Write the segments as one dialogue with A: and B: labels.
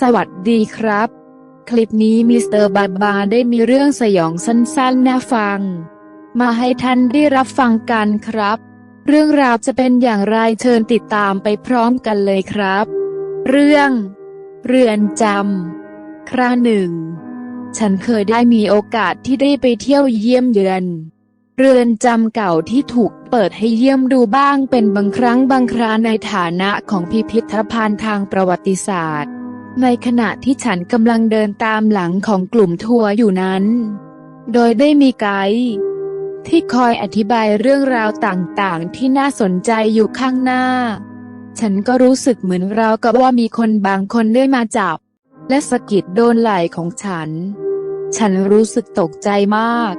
A: สวัสดีครับ คลิปนี้มิสเตอร์บาบาได้มีเรื่องสยองสั้นๆน่าฟัง มาให้ท่านได้รับฟังกันครับ เรื่องราวจะเป็นอย่างไรเชิญติดตามไปพร้อมกันเลยครับ เรื่อง เรือนจำคราหนึ่ง ฉันเคยได้มีโอกาสที่ได้ไปเที่ยวเยี่ยมเยือน เรือนจำเก่าที่ถูกเปิดให้เยี่ยมดูบ้างเป็นบางครั้งบางคราในฐานะของพิพิธภัณฑ์ทางประวัติศาสตร์ ในขณะที่ฉันกำลังเดินตามหลังของกลุ่มทัวร์อยู่นั้น โดยได้มีไกด์ที่คอยอธิบายเรื่องราวต่างๆ ที่น่าสนใจอยู่ข้างหน้า ฉันก็รู้สึกเหมือนเรากับว่ามีคนบางคนได้มาจับ และสะกิดโดนไหล่ของฉัน ฉันรู้สึกตกใจมาก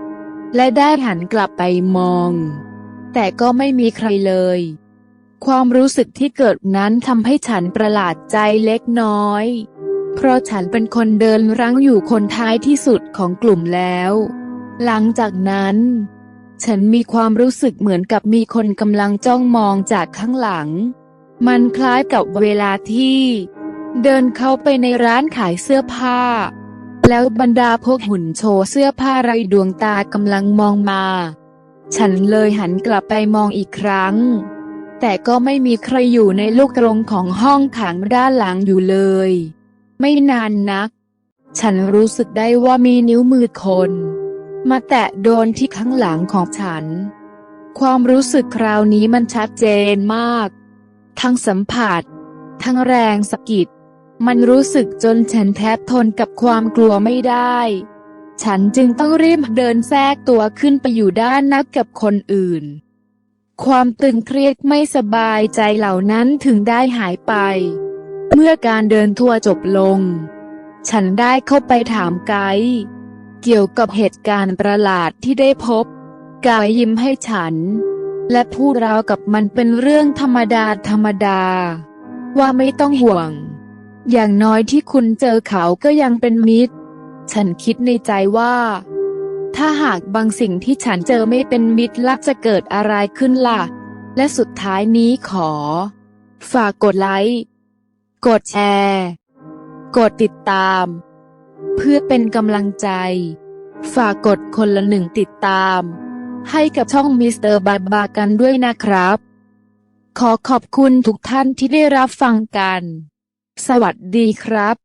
A: และได้หันกลับไปมอง แต่ก็ไม่มีใครเลย ความรู้สึกที่เกิดนั้นทำให้ฉันประหลาดใจเล็กน้อย เพราะฉันเป็นคนเดินรั้งอยู่คนท้ายที่สุดของกลุ่มแล้ว หลังจากนั้น ฉันมีความรู้สึกเหมือนกับมีคนกำลังจ้องมองจากข้างหลัง มันคล้ายกับเวลาที่ เดินเข้าไปในร้านขายเสื้อผ้า แล้วบรรดาพวกหุ่นโชว์เสื้อผ้าไรดวงตากำลังมองมา ฉันเลยหันกลับไปมองอีกครั้ง แต่ก็ไม่มีใครอยู่ในลูกกรงของห้องขังด้านหลังอยู่เลย ไม่นานนัก ฉันรู้สึกได้ว่ามีนิ้วมือคน มาแตะโดนที่ข้างหลังของฉัน ความรู้สึกคราวนี้มันชัดเจนมาก ทั้งสัมผัส ทั้งแรงสะกิด มันรู้สึกจนฉันแทบทนกับความกลัวไม่ได้ ฉันจึงต้องรีบเดินแทรกตัวขึ้นไปอยู่ด้านนักกับคนอื่น ความตึงเครียดไม่สบายใจเหล่านั้นถึงได้หายไป เมื่อการเดินทัวร์จบลง ฉันได้เข้าไปถามไกด์เกี่ยวกับเหตุการณ์ประหลาดที่ได้พบ ไกด์ยิ้มให้ฉัน และพูดราวกับมันเป็นเรื่องธรรมดาธรรมดา ว่าไม่ต้องห่วง อย่างน้อยที่คุณเจอเขาก็ยังเป็นมิตร ฉันคิดในใจว่า ถ้าหากบางสิ่งที่ฉันเจอไม่เป็นมิตรลักจะเกิดอะไรขึ้นล่ะ และสุดท้ายนี้ขอ ฝากกดไลค์ กดแชร์ กดติดตาม เพื่อเป็นกำลังใจ ฝากกดคนละหนึ่งติดตาม ให้กับช่องมิสเตอร์บาบากันด้วยนะครับ ขอขอบคุณทุกท่านที่ได้รับฟังกัน สวัสดีครับ